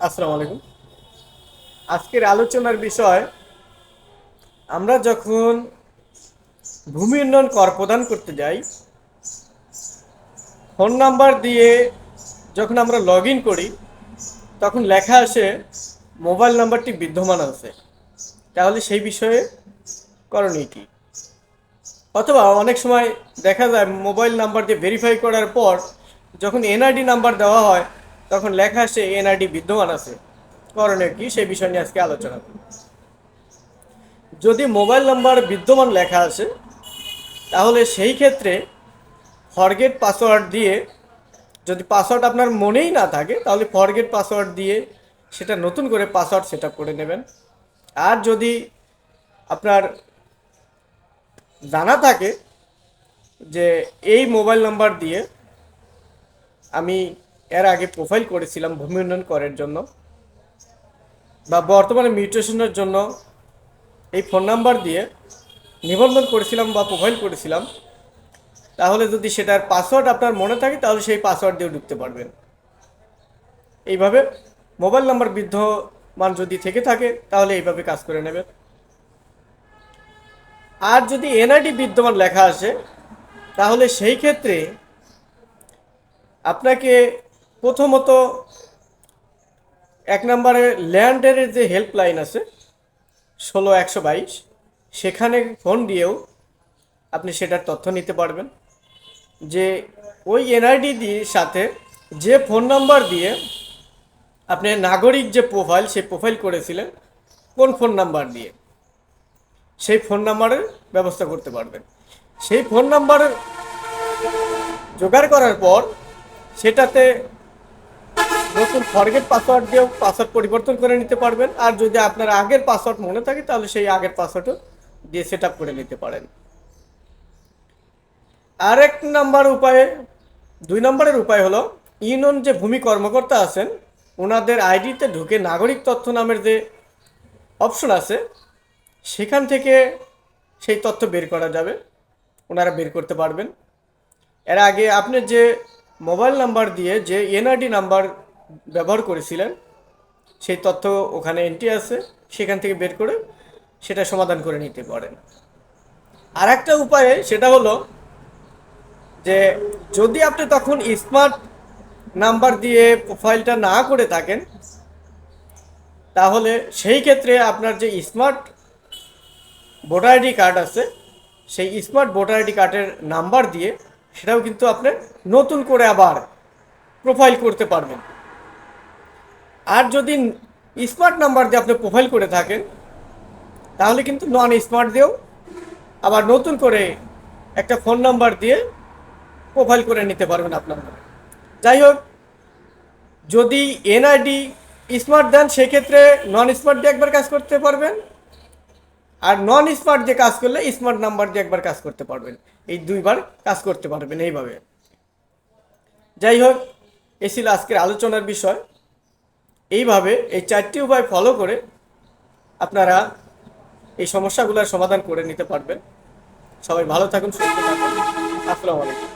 আসসালামু আলাইকুম। আজকের আলোচনার বিষয়, আমরা যখন ভূমি উন্নয়ন কর প্রদান করতে যাই, ফোন নাম্বার দিয়ে যখন আমরা লগ করি, তখন লেখা আসে মোবাইল নাম্বারটি বিদ্যমান আছে। তাহলে সেই বিষয়ে করণীয় কি? অথবা অনেক সময় দেখা যায় মোবাইল নাম্বার দিয়ে ভেরিফাই করার পর যখন এনআইডি নাম্বার দেওয়া হয় তখন লেখা আসে এনআইডি বিদ্যমান আছে। করণীয় কি? সেই বিষয় নিয়ে আজকে আলোচনা করি যদি মোবাইল নাম্বার বিদ্যমান লেখা আসে তাহলে সেই ক্ষেত্রে ফরগেট পাসওয়ার্ড দিয়ে যদি পাসওয়ার্ড আপনার মনেই না থাকে, তাহলে ফরগেট পাসওয়ার্ড দিয়ে সেটা নতুন করে পাসওয়ার্ড সেট করে নেবেন। আর যদি আপনার জানা থাকে যে এই মোবাইল নাম্বার দিয়ে আমি এর আগে প্রোফাইল করেছিলাম ভূমি উন্নয়ন করের জন্য। বা বর্তমানে মিউটেশনের জন্য এই ফোন নাম্বার দিয়ে নিবন্ধন করেছিলাম বা প্রোফাইল করেছিলাম। তাহলে যদি সেটার পাসওয়ার্ড আপনার মনে থাকে, তাহলে সেই পাসওয়ার্ড দিয়ে ঢুকতে পারবেন। এইভাবে মোবাইল নাম্বার বিদ্যমান যদি থেকে থাকে, তাহলে এইভাবে কাজ করে নেবেন। আর যদি এনআইডি বিদ্যমান লেখা আসে, তাহলে সেই ক্ষেত্রে আপনাকে প্রথমত, এক নম্বরে ল্যান্ডের যে হেল্পলাইন আছে, ষোলো একশো বাইশ, সেখানে ফোন দিয়েও আপনি সেটার তথ্য নিতে পারবেন। যে ওই এনআইডি দিয়ে সাথে যে ফোন নাম্বার দিয়ে আপনি নাগরিক যে প্রোফাইল, সেই প্রোফাইল করেছিলেন, কোন ফোন নাম্বার দিয়ে? সেই ফোন নাম্বারের ব্যবস্থা করতে পারবেন। সেই ফোন নাম্বার জোগাড় করার পর সেটাতে নতুন ফরগেট পাসওয়ার্ড দিয়েও পাসওয়ার্ড পরিবর্তন করে নিতে পারবেন। আর যদি আপনার আগের পাসওয়ার্ড মনে থাকে, তাহলে সেই আগের পাসওয়ার্ডও দিয়ে সেট করে নিতে পারেন। আরেক নাম্বার উপায়ে, দুই নম্বরের উপায় হলো, ইউনিয়ন যে ভূমি কর্মকর্তা আছেন, ওনাদের আইডিতে ঢুকে নাগরিক তথ্য নামের যে অপশন আছে, সেখান থেকে সেই তথ্য বের করা যাবে। ওনারা বের করতে পারবেন। এর আগে আপনি যে মোবাইল নাম্বার দিয়ে যে এনআরডি নাম্বার ব্যবহার করেছিলেন, সেই তথ্য ওখানে এন্ট্রি আছে, সেখান থেকে বের করে সেটা সমাধান করে নিতে পারেন। আর একটা উপায়ে সেটা হলো যে যদি আপনি তখন স্মার্ট নাম্বার দিয়ে প্রোফাইলটা না করে থাকেন, তাহলে সেই ক্ষেত্রে আপনার যে স্মার্ট ভোটার আইডি কার্ড আছে, সেই স্মার্ট ভোটার আইডি কার্ডের নাম্বার দিয়ে সেটাও কিন্তু আপনি নতুন করে আবার প্রোফাইল করতে পারবেন। আর যদি স্মার্ট নাম্বার দিয়ে আপনি প্রোফাইল করে থাকেন, তাহলে কিন্তু নন স্মার্ট দিয়েও আবার নতুন করে একটা ফোন নাম্বার দিয়ে প্রোফাইল করে নিতে পারবেন আপনার। যাই হোক, যদি এনআইডি স্মার্ট দেন, সেক্ষেত্রে নন স্মার্ট দিয়ে একবার কাজ করতে পারবেন। আর নন স্মার্ট দিয়ে কাজ করলে স্মার্ট নাম্বার দিয়ে একবার কাজ করতে পারবেন। এই দুইবার কাজ করতে পারবেন এইভাবে। যাই হোক, এ ছিল আজকের আলোচনার বিষয়। এইভাবে এই চারটি উপায় ফলো করে আপনারা এই সমস্যাগুলোর সমাধান করে নিতে পারবেন। সবাই ভালো থাকুন, সুস্থ থাকুন। আসসালামু আলাইকুম।